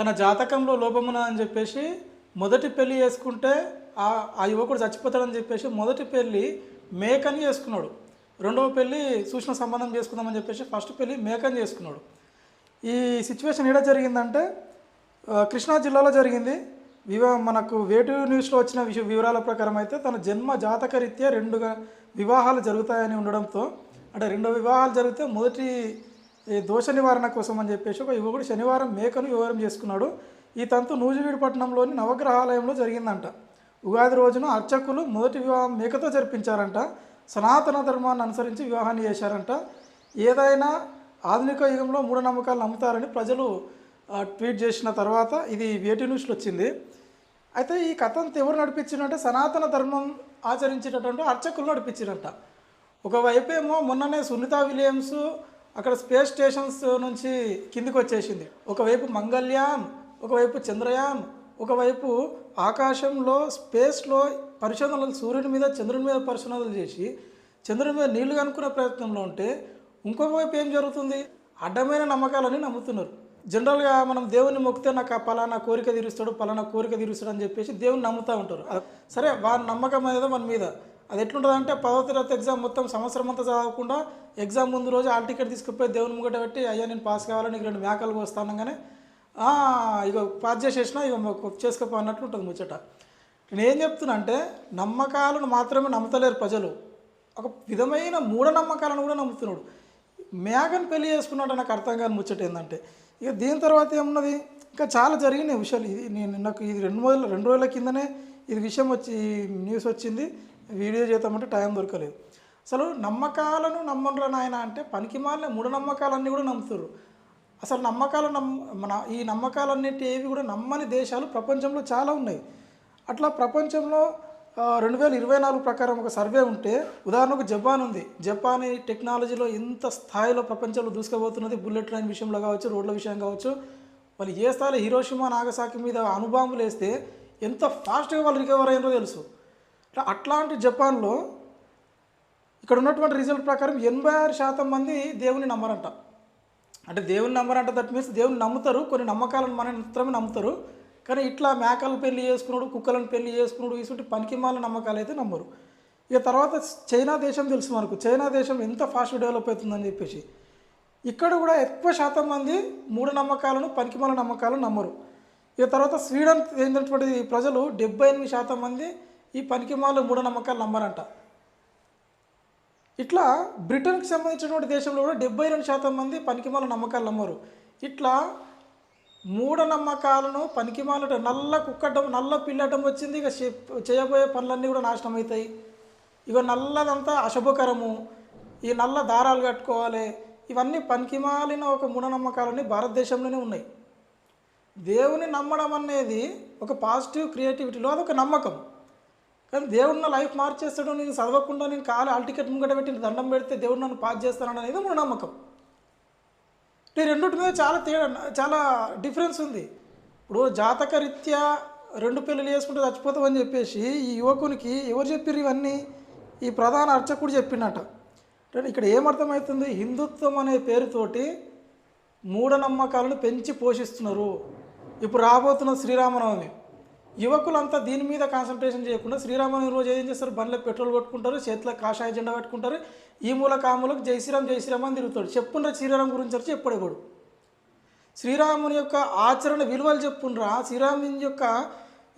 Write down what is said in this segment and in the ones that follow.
తన జాతకంలో లోపమున్నదని చెప్పేసి మొదటి పెళ్ళి చేసుకుంటే ఆ ఆ యువకుడు చచ్చిపోతాడని చెప్పేసి మొదటి పెళ్ళి మేకని చేసుకున్నాడు. రెండవ పెళ్ళి సూచన సంబంధం చేసుకుందామని చెప్పేసి ఫస్ట్ పెళ్ళి మేకని చేసుకున్నాడు. ఈ సిచ్యువేషన్ ఎక్కడ జరిగిందంటే కృష్ణా జిల్లాలో జరిగింది. వివా మనకు వేటు న్యూస్లో వచ్చిన విషయ వివరాల ప్రకారం అయితే తన జన్మ జాతక రీత్యా రెండుగా వివాహాలు జరుగుతాయని ఉండడంతో అంటే రెండు వివాహాలు జరిగితే మొదటి ఈ దోష నివారణ కోసం అని చెప్పేసి ఒక యువకుడు శనివారం మేకను వివాహం చేసుకున్నాడు. ఈ తంతు నూజివీడుపట్నంలోని నవగ్రహాలయంలో జరిగిందంట. ఉగాది రోజున అర్చకులు మొదటి వివాహం మేకతో జరిపించారంట. సనాతన ధర్మాన్ని అనుసరించి వివాహాన్ని చేశారంట. ఏదైనా ఆధునిక యుగంలో మూఢనమ్మకాలు నమ్ముతారని ప్రజలు ట్వీట్ చేసిన తర్వాత ఇది వేటి న్యూస్లో వచ్చింది. అయితే ఈ కథంతా ఎవరు నడిపించినంటే సనాతన ధర్మం ఆచరించేటటువంటి అర్చకులు నడిపించినట్ట ఒకవైపేమో మొన్ననే సునీత విలియమ్స్ అక్కడ స్పేస్ స్టేషన్స్ నుంచి కిందికి వచ్చేసింది. ఒకవైపు మంగళ్యాన్ ఒకవైపు చంద్రయాన్ ఒకవైపు ఆకాశంలో స్పేస్లో పరిశోధనలు సూర్యుని మీద చంద్రుని మీద పరిశోధనలు చేసి చంద్రుని మీద నీళ్ళు కనుక్కునే ప్రయత్నంలో ఉంటే ఇంకొక వైపు ఏం జరుగుతుంది? అడ్డమైన నమ్మకాలని నమ్ముతున్నారు. జనరల్గా మనం దేవుని మొక్కితే నాకు ఆ పలానా కోరిక తీరుస్తాడు పలానా కోరిక తీరుస్తాడు అని చెప్పేసి దేవుని నమ్ముతూ ఉంటారు. సరే వారి నమ్మకం అనేది మన మీద. అది ఎట్లుంటుంది అంటే పదో తరగతి ఎగ్జామ్ మొత్తం సంవత్సరం అంతా చదవకుండా ఎగ్జామ్ ముందు రోజు ఆల్ టికెట్ తీసుకుపోయి దేవుని ముంగట పెట్టి అయ్యా నేను పాస్ కావాలని నీకు రెండు మేకలు వస్తానగానే ఇక పాస్ చేసేసిన ఇక చేసుకోపో అన్నట్లు ఉంటుంది ముచ్చట. నేను ఏం చెప్తున్నా అంటే నమ్మకాలను మాత్రమే నమ్ముతలేరు ప్రజలు. ఒక విధమైన మూఢనమ్మకాలను కూడా నమ్ముతున్నాడు. మేఘన్ పెళ్ళి చేసుకున్నాడు నాకు అర్థం కాని ముచ్చట ఏంటంటే ఇక దీని తర్వాత ఏమున్నది? ఇంకా చాలా జరిగినాయి విషయాలు. ఇది నేను నాకు ఇది రెండు రోజుల రెండు రోజుల కిందనే ఇది విషయం వచ్చి న్యూస్ వచ్చింది. వీడియో చేద్దామంటే టైం దొరకలేదు. అసలు నమ్మకాలను నమ్మరు నాయన అంటే పనికిమాలిన మూఢనమ్మకాలన్నీ కూడా నమ్ముతారు అసలు నమ్మకాలు నమ్ మన ఈ నమ్మకాలన్నిటి ఏవి కూడా నమ్మని దేశాలు ప్రపంచంలో చాలా ఉన్నాయి. అట్లా ప్రపంచంలో రెండు వేల ఇరవై నాలుగు ప్రకారం ఒక సర్వే ఉంటే ఉదాహరణకు జపాన్ ఉంది. జపాన్ ఈ టెక్నాలజీలో ఎంత స్థాయిలో ప్రపంచంలో దూసుకుపోతున్నది బుల్లెట్ ట్రైన్ విషయంలో కావచ్చు రోడ్ల విషయం కావచ్చు. వాళ్ళు ఏ స్థాయిలో హీరోషిమా నాగసాకి మీద అనుబాంబులు వేస్తే ఎంత ఫాస్ట్గా వాళ్ళు రికవర్ అయ్యారో తెలుసు. అట్లాంటి జపాన్లో ఇక్కడ ఉన్నటువంటి రిజల్ట్ ప్రకారం ఎనభై ఆరు శాతం మంది దేవుని నమ్మరంట. అంటే దేవుని నమ్మరంట దట్ మీన్స్ దేవుని నమ్ముతారు కొన్ని నమ్మకాలను మన మాత్రమే నమ్ముతారు. కానీ ఇట్లా మేకలు పెళ్ళి చేసుకున్నాడు కుక్కలను పెళ్ళి చేసుకున్నాడు ఇటువంటి పనికిమాల నమ్మకాలు అయితే నమ్మరు. ఇక తర్వాత చైనా దేశం తెలుసు మనకు. చైనా దేశం ఎంత ఫాస్ట్ డెవలప్ అవుతుందని చెప్పేసి. ఇక్కడ కూడా ఎక్కువ శాతం మంది మూఢనమ్మకాలను పనికిమాల నమ్మకాలను నమ్మరు. ఇక తర్వాత స్వీడన్ ఏంటంటే ప్రజలు డెబ్బై ఎనిమిది శాతం మంది ఈ పనికిమాలు మూఢనమ్మకాలు నమ్మరంట. ఇట్లా బ్రిటన్కి సంబంధించినటువంటి దేశంలో కూడా డెబ్బై రెండు శాతం మంది పనికిమాల నమ్మకాలు నమ్మరు. ఇట్లా మూఢనమ్మకాలను పనికిమాల నల్ల కుక్కడం నల్ల పిల్లటం వచ్చింది ఇక చేయబోయే పనులన్నీ కూడా నాశనం అవుతాయి ఇక నల్లదంతా అశుభకరము. ఈ నల్ల దారాలు కట్టుకోవాలి. ఇవన్నీ పనికిమాలిన ఒక మూఢనమ్మకాలన్నీ భారతదేశంలోనే ఉన్నాయి. దేవుని నమ్మడం అనేది ఒక పాజిటివ్ క్రియేటివిటీలో అదొక నమ్మకం. కానీ దేవుడు నా లైఫ్ మార్చేస్తాడు నేను చదవకుండా నేను కాలు ఆల్ టికెట్ ముంగట పెట్టి దండం పెడితే దేవుడు నన్ను పాస్ చేస్తాడు అనేది మన నమ్మకం. ఈ రెండింటి మీద చాలా తేడా చాలా డిఫరెన్స్ ఉంది. ఇప్పుడు జాతక రీత్యా రెండు పెళ్ళిళ్ళు చేసుకుంటే చచ్చిపోతామని చెప్పేసి ఈ యువకునికి ఎవరు చెప్పారు ఇవన్నీ? ఈ ప్రధాన అర్చకుడు చెప్పినట ఇక్కడ ఏమర్థమవుతుంది హిందుత్వం అనే పేరుతోటి మూఢనమ్మకాలను పెంచి పోషిస్తున్నారు. ఇప్పుడు రాబోతున్న శ్రీరామనవమి. యువకులంతా దీని మీద కాన్సన్ట్రేషన్ చేయకుండా శ్రీరామనవమి రోజు ఏం చేస్తారు? బండ్లకు పెట్రోల్ కొట్టుకుంటారు చేతిలో కాషాయ జెండా పెట్టుకుంటారు ఈ మూల కాములకు జై శ్రీరామ్ జై శ్రీరామ్ అని తిరుగుతాడు. చెప్పుండ్రా శ్రీరామ్ గురించి వచ్చి ఎప్పుడెప్పుడు శ్రీరాముని యొక్క ఆచరణ విలువలు చెప్పుండ్రా? శ్రీరాముని యొక్క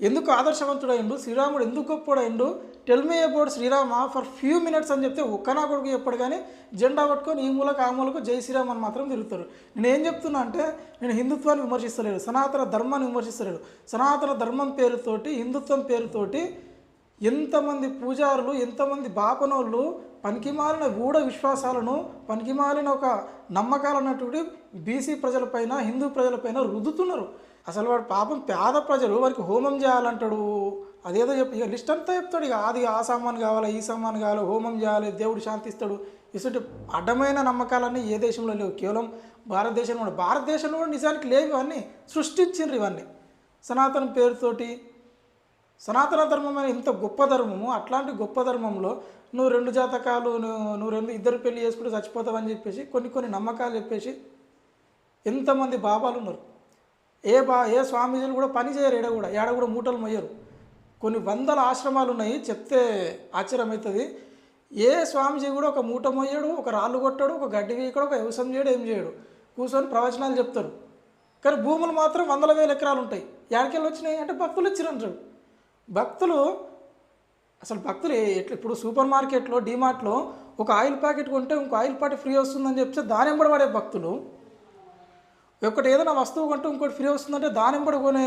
ఎందుకు ఆదర్శవంతుడైండు? శ్రీరాముడు ఎందుకు గొప్పడైండు tell me about Srirama for few minutes అని చెప్తే ఒక్కనా కొడుకు చెప్పాడు కానీ జెండా పట్టుకొని ఈ మూలకు ఆ మూలకు జై శ్రీరామ్ అని మాత్రం తిరుగుతారు. నేను ఏం చెప్తున్నా అంటే నేను హిందుత్వాన్ని విమర్శిస్తలేడు సనాతన ధర్మాన్ని విమర్శిస్తలేడు సనాతన ధర్మం పేరుతోటి హిందుత్వం పేరుతోటి ఎంతమంది పూజారులు ఎంతమంది బాపనోళ్ళు పనికిమాలిన గూఢ విశ్వాసాలను పనికిమాలిన ఒక నమ్మకాలు అన్నటువంటి బీసీ ప్రజలపైన హిందూ ప్రజలపైన రుద్దుతున్నారు. అసలు వాడు పాపం పేద ప్రజలు వారికి హోమం చేయాలంటాడు. అదేదో చెప్పి ఇక లిస్ట్ అంతా చెప్తాడు ఇక అది ఆ సామాన్ కావాలి ఈ సామాన్ కావాలి హోమం చేయాలి దేవుడు శాంతిస్తాడు. ఇటువంటి అడ్డమైన నమ్మకాలన్నీ ఏ దేశంలో లేవు. కేవలం భారతదేశంలో భారతదేశంలో కూడా నిజానికి లేవు ఇవన్నీ. సృష్టించిండ్రు ఇవన్నీ. సనాతన పేరుతోటి సనాతన ధర్మం అనే ఇంత గొప్ప ధర్మము అట్లాంటి గొప్ప ధర్మంలో నువ్వు రెండు జాతకాలు నువ్వు నువ్వు రెండు ఇద్దరు పెళ్ళి చేసుకుంటే చచ్చిపోతావని చెప్పేసి కొన్ని కొన్ని నమ్మకాలు చెప్పేసి ఎంతమంది బాబాలు ఉన్నారు. ఏ బా ఏ స్వామీజీలు కూడా పని చేయరు ఏడ కూడా ఏడ కూడా మూటలు మొయ్యరు. కొన్ని వందల ఆశ్రమాలు ఉన్నాయి చెప్తే ఆశ్చర్యమవుతుంది ఏ స్వామిజీ కూడా ఒక మూట మొయ్యడు ఒక రాళ్ళు కొట్టాడు ఒక గడ్డి వీకడు ఒక వ్యవసాయం చేయడు ఏం చేయడు. కూర్చొని ప్రవచనాలు చెప్తారు. కానీ భూములు మాత్రం వందల వేల ఎకరాలు ఉంటాయి ఎక్కడికెళ్ళి వచ్చినాయి? అంటే భక్తులు ఇచ్చిరంటారు భక్తులు అసలు భక్తులు ఎట్లా ఇప్పుడు సూపర్ మార్కెట్లో డీమార్ట్లో ఒక ఆయిల్ ప్యాకెట్ కొంటే ఇంకో ఆయిల్ ప్యాకెట్ ఫ్రీ వస్తుందని చెప్తే దాని వెంబడి పడే భక్తులు ఒకటి ఏదైనా వస్తువు కొంటే ఇంకోటి ఫ్రీ వస్తుందంటే దాని కూడా కొనే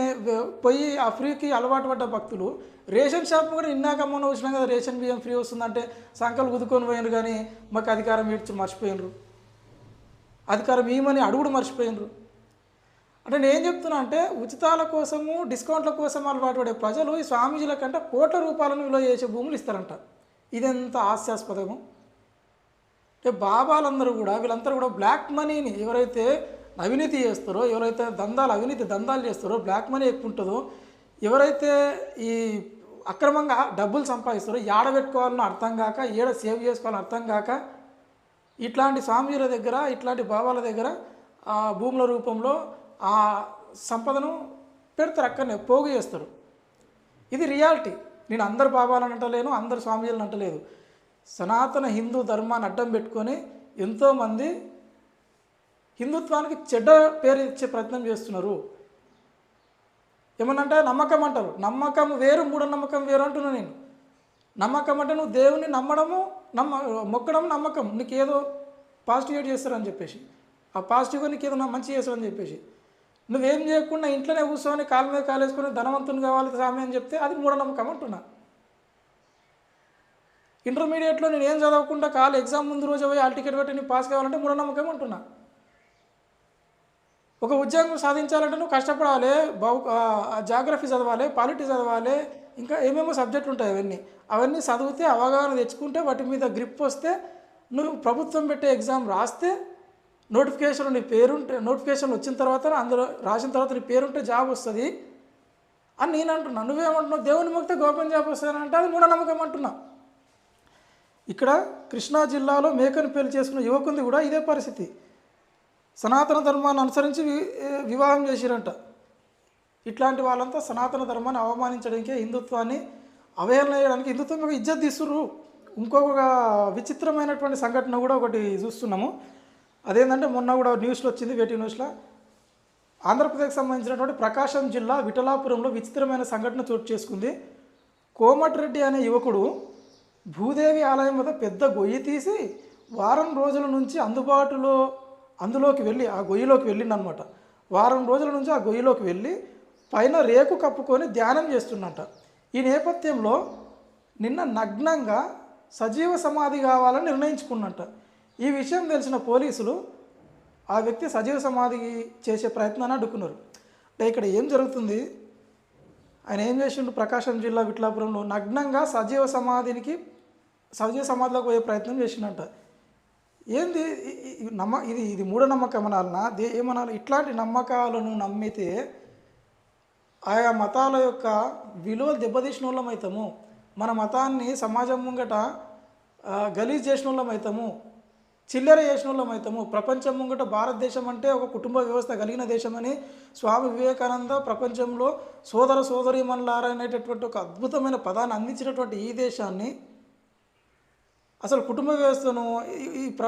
పోయి ఆ ఫ్రీకి అలవాటు పడ్డ భక్తులు. రేషన్ షాప్ కూడా ఇన్నాక మొన్న వచ్చినాం కదా రేషన్ బియ్యం ఫ్రీ వస్తుందంటే సంకలు కుదుకొని పోయినారు కానీ మాకు అధికారం ఇచ్చి మర్చిపోయినరు అధికారం ఇవ్వమని అడుగుడు మర్చిపోయినరు అంటే నేను చెప్తున్నా అంటే ఉచితాల కోసము డిస్కౌంట్ల కోసం అలవాటు పడే ప్రజలు ఈ స్వామీజీల కంటే కోట్ల రూపాయలను విలువ చేసే భూములు ఇస్తారంట. ఇదెంత హాస్యాస్పదము? అంటే బాబాలందరూ కూడా వీళ్ళందరూ కూడా బ్లాక్ మనీని ఎవరైతే అవినీతి చేస్తారో ఎవరైతే దందాలు అవినీతి దందాలు చేస్తారో బ్లాక్ మనీ ఎక్కువ ఉంటుందో ఎవరైతే ఈ అక్రమంగా డబ్బులు సంపాదిస్తారో ఏడ పెట్టుకోవాలని అర్థం కాక ఏడ సేవ్ చేసుకోవాలని అర్థం కాక ఇట్లాంటి స్వామీల దగ్గర ఇట్లాంటి బాబాల దగ్గర ఆ భూముల రూపంలో ఆ సంపదను పెడతారు అక్కడనే పోగు చేస్తారు. ఇది రియాలిటీ నేను అందరు బాబాలను అంటలేను అందరు స్వామీజీలను అంటలేదు. సనాతన హిందూ ధర్మాన్ని అడ్డం పెట్టుకొని ఎంతోమంది హిందుత్వానికి చెడ్డ పేరు ఇచ్చే ప్రయత్నం చేస్తున్నారు. ఏమనంటే నమ్మకం అంటారు. నమ్మకం వేరు మూఢనమ్మకం వేరు అంటున్నా నేను. నమ్మకం అంటే నువ్వు దేవుని నమ్మడము నమ్మ మొక్కడం నమ్మకం. నీకు ఏదో పాజిటివ్ చేస్తారని చెప్పేసి. ఆ పాజిటివ్గా నీకు ఏదో మంచి చేస్తారని చెప్పేసి. నువ్వేం చేయకుండా ఇంట్లోనే కూర్చొని కాలు మీద కాలేసుకొని ధనవంతుని కావాలి స్వామి అని చెప్తే అది మూఢనమ్మకం అంటున్నా. ఇంటర్మీడియట్లో నేను ఏం చదవకుండా కాలు ఎగ్జామ్ ముందు రోజు పోయి ఆల్ టికెట్ పెట్టి నీ పాస్ కావాలంటే మూఢనమ్మకం అంటున్నా. ఒక ఉద్యోగం సాధించాలంటే నువ్వు కష్టపడాలి బహు జాగ్రఫీ చదవాలి పాలిటీ చదవాలి ఇంకా ఏమేమో సబ్జెక్టులు ఉంటాయి అవన్నీ. అవన్నీ చదివితే అవగాహన తెచ్చుకుంటే వాటి మీద గ్రిప్ వస్తే నువ్వు ప్రభుత్వం పెట్టే ఎగ్జామ్ రాస్తే నోటిఫికేషన్ నీ పేరుంటే నోటిఫికేషన్ వచ్చిన తర్వాత అందులో రాసిన తర్వాత నీ పేరుంటే జాబ్ వస్తుంది అని నేను అంటున్నా. నువ్వేమంటున్నావు? దేవుని మొక్కితే గవర్నమెంట్ జాబ్ వస్తుంది అంటే అది మూఢనమ్మకం అంటున్నా. ఇక్కడ కృష్ణా జిల్లాలో మేకను పెళ్ళి చేసుకున్న యువకుంది కూడా ఇదే పరిస్థితి. సనాతన ధర్మాన్ని అనుసరించి వి- వివాహం చేసిరంట. ఇట్లాంటి వాళ్ళంతా సనాతన ధర్మాన్ని అవమానించడానికే హిందుత్వాన్ని అవహేళన చేయడానికి హిందుత్వం ఒక ఇజ్జత్ తీస్తుర్రు. ఇంకొక విచిత్రమైనటువంటి సంఘటన కూడా ఒకటి చూస్తున్నాము. అదేంటంటే మొన్న కూడా న్యూస్లో వచ్చింది వేటి న్యూస్లో? ఆంధ్రప్రదేశ్కి సంబంధించినటువంటి ప్రకాశం జిల్లా విఠలాపురంలో విచిత్రమైన సంఘటన చోటు చేసుకుంది. కోమటిరెడ్డి అనే యువకుడు భూదేవి ఆలయం వద్ద పెద్ద గొయ్యి తీసి వారం రోజుల నుంచి అందుబాటులో అందులోకి వెళ్ళి ఆ గొయ్యిలోకి వెళ్ళిండనమాట వారం రోజుల నుంచి ఆ గొయ్యిలోకి వెళ్ళి పైన రేకు కప్పుకొని ధ్యానం చేస్తున్నట ఈ నేపథ్యంలో నిన్న నగ్నంగా సజీవ సమాధి కావాలని నిర్ణయించుకున్నట్ట ఈ విషయం తెలిసిన పోలీసులు ఆ వ్యక్తి సజీవ సమాధి చేసే ప్రయత్నాన్ని అడ్డుకున్నారు. అంటే ఇక్కడ ఏం జరుగుతుంది? ఆయన ఏం చేసిండు? ప్రకాశం జిల్లా విట్లాపురంలో నగ్నంగా సజీవ సమాధినికి సజీవ సమాధిలోకి పోయే ప్రయత్నం చేసిండంట. ఏంది? నమ్మ ఇది ఇది మూఢనమ్మకం అనాలనా దే ఏమనాలి? ఇట్లాంటి నమ్మకాలను నమ్మితే ఆయా మతాల యొక్క విలువలు దెబ్బతీసిన వాళ్ళమవుతాము మన మతాన్ని సమాజం ముంగట గలీజ్ చేసిన వాళ్ళమవుతాము చిల్లర చేసిన వాళ్ళం అవుతాము ప్రపంచం ముంగట భారతదేశం అంటే ఒక కుటుంబ వ్యవస్థ కలిగిన దేశమని స్వామి వివేకానంద ప్రపంచంలో సోదర సోదరి అనేటటువంటి ఒక అద్భుతమైన పదాన్ని అందించినటువంటి ఈ దేశాన్ని అసలు కుటుంబ వ్యవస్థను ఈ- ప్ర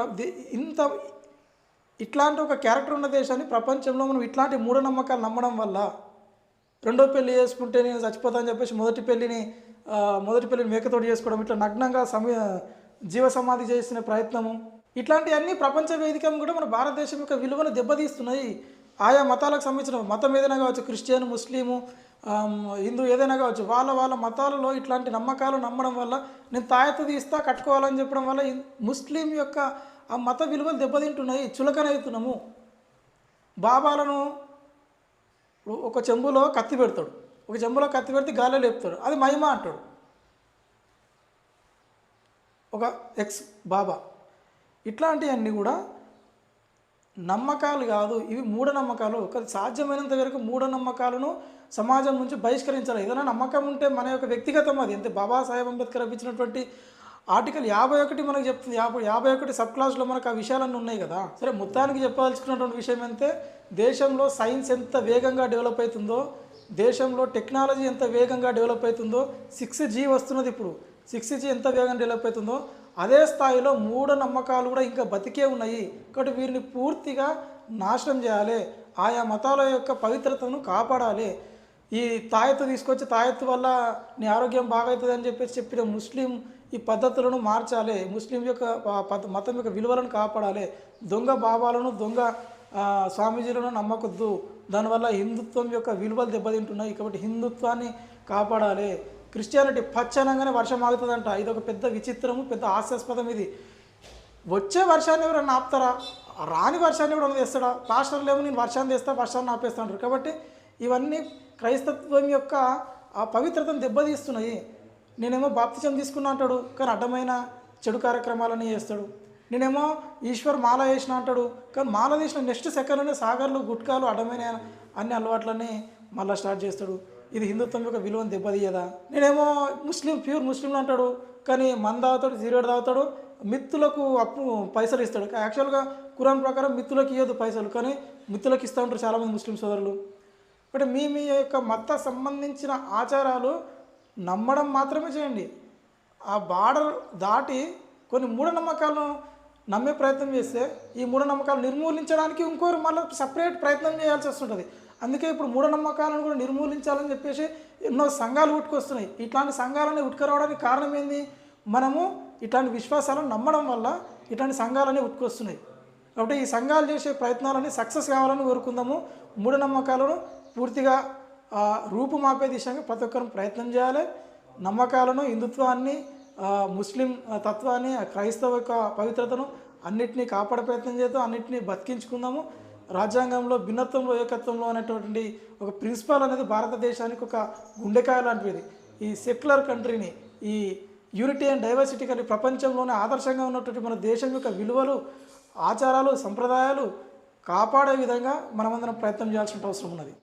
ఇంత ఇట్లాంటి ఒక క్యారెక్టర్ ఉన్న దేశాన్ని ప్రపంచంలో మనం ఇట్లాంటి మూఢనమ్మకాలు నమ్మడం వల్ల రెండో పెళ్ళి చేసుకుంటే నేను చచ్చిపోతా అని చెప్పేసి మొదటి పెళ్ళిని మొదటి పెళ్ళిని మేకతోటి చేసుకోవడం ఇట్లా నగ్నంగా సమయ జీవ సమాధి చేసిన ప్రయత్నము ఇట్లాంటివన్నీ ప్రపంచ వేదిక కూడా మన భారతదేశం యొక్క విలువను దెబ్బతీస్తున్నాయి. ఆయా మతాలకు సంబంధించిన మతం ఏదైనా కావచ్చు క్రిస్టియన్ ముస్లిము హిందూ ఏదైనా కావచ్చు వాళ్ళ వాళ్ళ మతాలలో ఇట్లాంటి నమ్మకాలు నమ్మడం వల్ల నేను తాయత తీస్తా కట్టుకోవాలని చెప్పడం వల్ల ముస్లిం యొక్క ఆ మత విలువలు దెబ్బతింటున్నాయి చులకనవుతున్నాము బాబాలను ఒక చెంబులో కత్తి పెడతాడు. ఒక చెంబులో కత్తి పెడితే గాలి లేపుతాడు. అది మహిమ అంటాడు. ఒక ఎక్స్ బాబా. ఇట్లాంటివన్నీ కూడా నమ్మకాలు కాదు. ఇవి మూఢనమ్మకాలు. కానీ సాధ్యమైనంత వరకు మూఢనమ్మకాలను సమాజం నుంచి బహిష్కరించాలి ఏదైనా నమ్మకం ఉంటే మన యొక్క వ్యక్తిగతం అది. ఎంత బాబాసాహెబ్ అంబేద్కర్ ఇచ్చినటువంటి ఆర్టికల్ యాభై ఒకటి మనకు చెప్తుంది. యాభై యాభై ఒకటి సబ్ క్లాస్లో మనకు ఆ విషయాలన్నీ ఉన్నాయి కదా. సరే మొత్తానికి చెప్పదలుచుకున్నటువంటి విషయం అంటే దేశంలో సైన్స్ ఎంత వేగంగా డెవలప్ అవుతుందో దేశంలో టెక్నాలజీ ఎంత వేగంగా డెవలప్ అవుతుందో సిక్స్ జీ వస్తున్నది ఇప్పుడు. సిక్స్ జీ ఎంత వేగంగా డెవలప్ అవుతుందో అదే స్థాయిలో మూఢ నమ్మకాలు కూడా ఇంకా బతికే ఉన్నాయి. కాబట్టి వీరిని పూర్తిగా నాశనం చేయాలి. ఆయా మతాల యొక్క పవిత్రతను కాపాడాలి. ఈ తాయత్తు తీసుకొచ్చి తాయత్తు వల్ల నీ ఆరోగ్యం బాగవుతుంది అని చెప్పేసి చెప్పిన ముస్లిం ఈ పద్ధతులను మార్చాలి. ముస్లిం యొక్క మతం యొక్క విలువలను కాపాడాలి. దొంగ భావాలను దొంగ స్వామీజీలను నమ్మకొద్దు దానివల్ల హిందుత్వం యొక్క విలువలు దెబ్బతింటున్నాయి. కాబట్టి హిందుత్వాన్ని కాపాడాలి. క్రిస్టియానిటీ పచ్చనంగానే వర్షం ఆగుతుందంట. ఇది ఒక పెద్ద విచిత్రము పెద్ద హాస్యాస్పదం ఇది. వచ్చే వర్షాన్ని ఎవరైనా ఆపుతారా రాని వర్షాన్ని కూడా తెస్తాడా పాస్టర్లు ఏమో నేను వర్షాన్ని తెస్తా వర్షాన్ని ఆపేస్తాడు కాబట్టి ఇవన్నీ క్రైస్తత్వం యొక్క ఆ పవిత్రతను దెబ్బతీస్తున్నాయి. నేనేమో బాప్తిజం తీసుకున్నా అంటాడు కానీ అడ్డమైన చెడు కార్యక్రమాలని చేస్తాడు. నేనేమో ఈశ్వర్ మాల వేసిన అంటాడు కానీ మాల తీసిన నెక్స్ట్ సెకండ్లోనే సాగర్లు గుట్కాలు అడ్డమైన అన్ని అలవాట్లని మళ్ళీ స్టార్ట్ చేస్తాడు. ఇది హిందుత్వం యొక్క విలువను దెబ్బతీయదా? నేనేమో ముస్లిం ప్యూర్ ముస్లింలు అంటాడు కానీ మంద తాగుతాడు సిగరెట్ తాగుతాడు మిత్తులకు అప్పు పైసలు ఇస్తాడు. యాక్చువల్గా కురాన్ ప్రకారం మిత్తులకు ఇవ్వదు పైసలు కానీ మిత్తులకు ఇస్తూ ఉంటారు చాలామంది ముస్లిం సోదరులు. అంటే మీ మీ యొక్క మత సంబంధించిన ఆచారాలు నమ్మడం మాత్రమే చేయండి. ఆ బార్డర్ దాటి కొన్ని మూఢనమ్మకాలను నమ్మే ప్రయత్నం చేస్తే ఈ మూఢనమ్మకాలు నిర్మూలించడానికి ఇంకోరు మళ్ళీ సపరేట్ ప్రయత్నం చేయాల్సి వస్తుంటుంది. అందుకే ఇప్పుడు మూఢనమ్మకాలను కూడా నిర్మూలించాలని చెప్పేసి ఎన్నో సంఘాలు ఉట్టుకొస్తున్నాయి. ఇట్లాంటి సంఘాలని ఉట్టుకురావడానికి కారణం ఏంది? మనము ఇట్లాంటి విశ్వాసాలను నమ్మడం వల్ల ఇట్లాంటి సంఘాలన్నీ ఉట్టుకొస్తున్నాయి. కాబట్టి ఈ సంఘాలు చేసే ప్రయత్నాలని సక్సెస్ కావాలని కోరుకుందాము. మూఢనమ్మకాలను పూర్తిగా రూపుమాపే దిశగా ప్రతి ఒక్కరు ప్రయత్నం చేయాలి. నమ్మకాలను హిందుత్వాన్ని ముస్లిం తత్వాన్ని క్రైస్తవ యొక్క పవిత్రతను అన్నిటినీ కాపాడే ప్రయత్నం చేద్దాం అన్నిటినీ బతికించుకుందాము. రాజ్యాంగంలో భిన్నత్వంలో ఏకత్వంలో అనేటువంటి ఒక ప్రిన్సిపల్ అనేది భారతదేశానికి ఒక గుండెకాయ లాంటిది. ఈ సెక్యులర్ కంట్రీని ఈ యూనిటీ అండ్ డైవర్సిటీ కలిగి ప్రపంచంలోనే ఆదర్శంగా ఉన్నటువంటి మన దేశం యొక్క విలువలు ఆచారాలు సంప్రదాయాలు కాపాడే విధంగా మనమందరం ప్రయత్నం చేయాల్సిన అవసరం ఉన్నది.